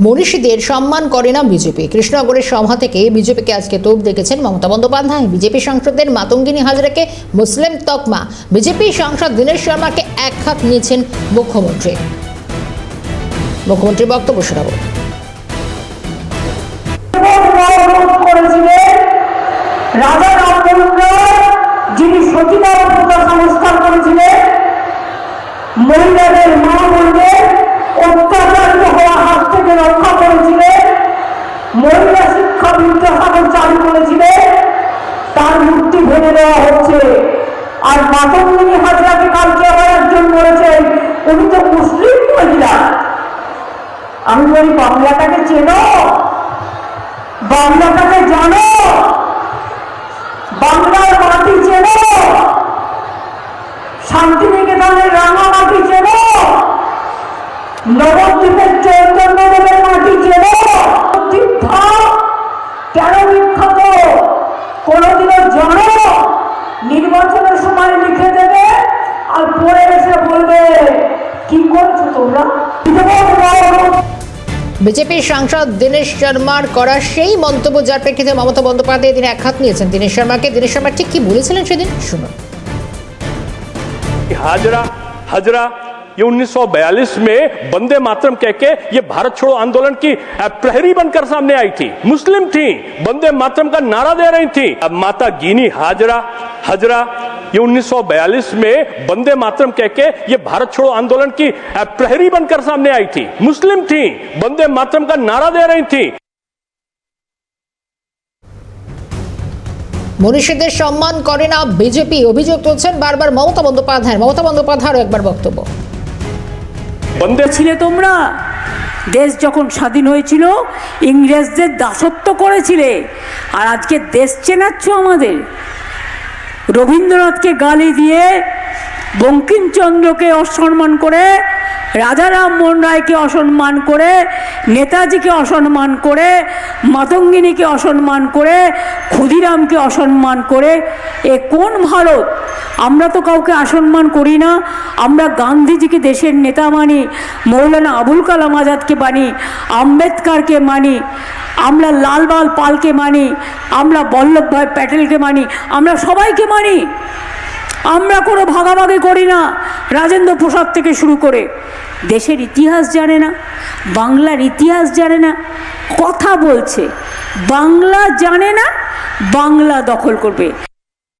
মনীষীদের সম্মান করে না বিজেপি। কৃষ্ণনগরের সভা থেকে বিজেপিকে আজকে তোপ দেখেছেন মমতা বন্দ্যোপাধ্যায়। বিজেপি সাংসদদের মাতঙ্গিনী হাজরাকে মুসলিম তকমা। বিজেপি সাংসদ দীনেশ শর্মাকে এক হাত নিয়েছেন মুখ্যমন্ত্রী। মুখ্যমন্ত্রীর বক্তব্য শোনাব। মহিলা শিক্ষা বিদ্যাসাগর চালু করেছিলেন তার মূর্তি ভেঙে দেওয়া হচ্ছে। আর মাতঙ্গিনী হাজরাকে কালকে একজন বলেছেন উনি তো মুসলিম মহিলা। আমি বলি, বাংলাটাকে চেনো? বাংলাটাকে জানো? বাংলার মাটি চেনো? শান্তিনিকেতনের রাঙামাটি চেনো? নবদ্বীপের চৈতন্যদেবের এসে বলবে কি করছো তোমরা বিজেপির সাংসদ দীনেশ শর্মার করা সেই মন্তব্য যার প্রেক্ষিতে মমতা বন্দ্যোপাধ্যায় তিনি এক হাত নিয়েছেন দীনেশ শর্মাকে দীনেশ শর্মা ঠিক কি বলেছিলেন সেদিন শুনুন हाजरा हजरा ये 1942 में वंदे मातरम कह के ये भारत छोड़ो आंदोलन की अ, प्रहरी बनकर सामने आई थी मुस्लिम थी वंदे मातरम का नारा दे रही थी अब माता गिनी हाजरा हजरा ये 1942 में वंदे मातरम कह के ये भारत छोड़ो आंदोलन की अ, प्रहरी बनकर सामने आई थी मुस्लिम थी वंदे मातरम का नारा दे रही थी মনীষীদের সম্মান করে না বিজেপি অভিযোগ তুলছেন বারবার মমতা বন্দ্যোপাধ্যায় মমতা বন্দ্যোপাধ্যায়েরও একবার বক্তব্য वंदे ছিলে তোমরা দেশ যখন স্বাধীন হয়েছিল ইংরেজদের দাসত্ব করেছিলে আর আজকে দেশ চেনাচ্ছ আমাদের রবীন্দ্রনাথকে গালি দিয়ে বঙ্কিমচন্দ্রকে অসম্মান করে, রাজা রামমোহন রায়কে অসম্মান করে, নেতাজিকে অসম্মান করে, মাতঙ্গিনীকে অসম্মান করে, ক্ষুদিরামকে অসম্মান করে, এ কোন ভারত? আমরা তো কাউকে অসম্মান করি না। আমরা গান্ধীজিকে দেশের নেতা মানি, মৌলানা আবুল কালাম আজাদকে মানি, আম্বেদকারকে মানি আমরা লালবাল পালকে মানি, আমরা বল্লভভাই প্যাটেলকে মানি, আমরা সবাইকে মানি। আমরা কোনো ভাগাভাগি করি না, রাজেন্দ্র প্রসাদ থেকে শুরু করে। দেশের ইতিহাস জানে না, বাংলার ইতিহাস জানে না, কথা বলছে। বাংলা জানে না, বাংলা দখল করবে।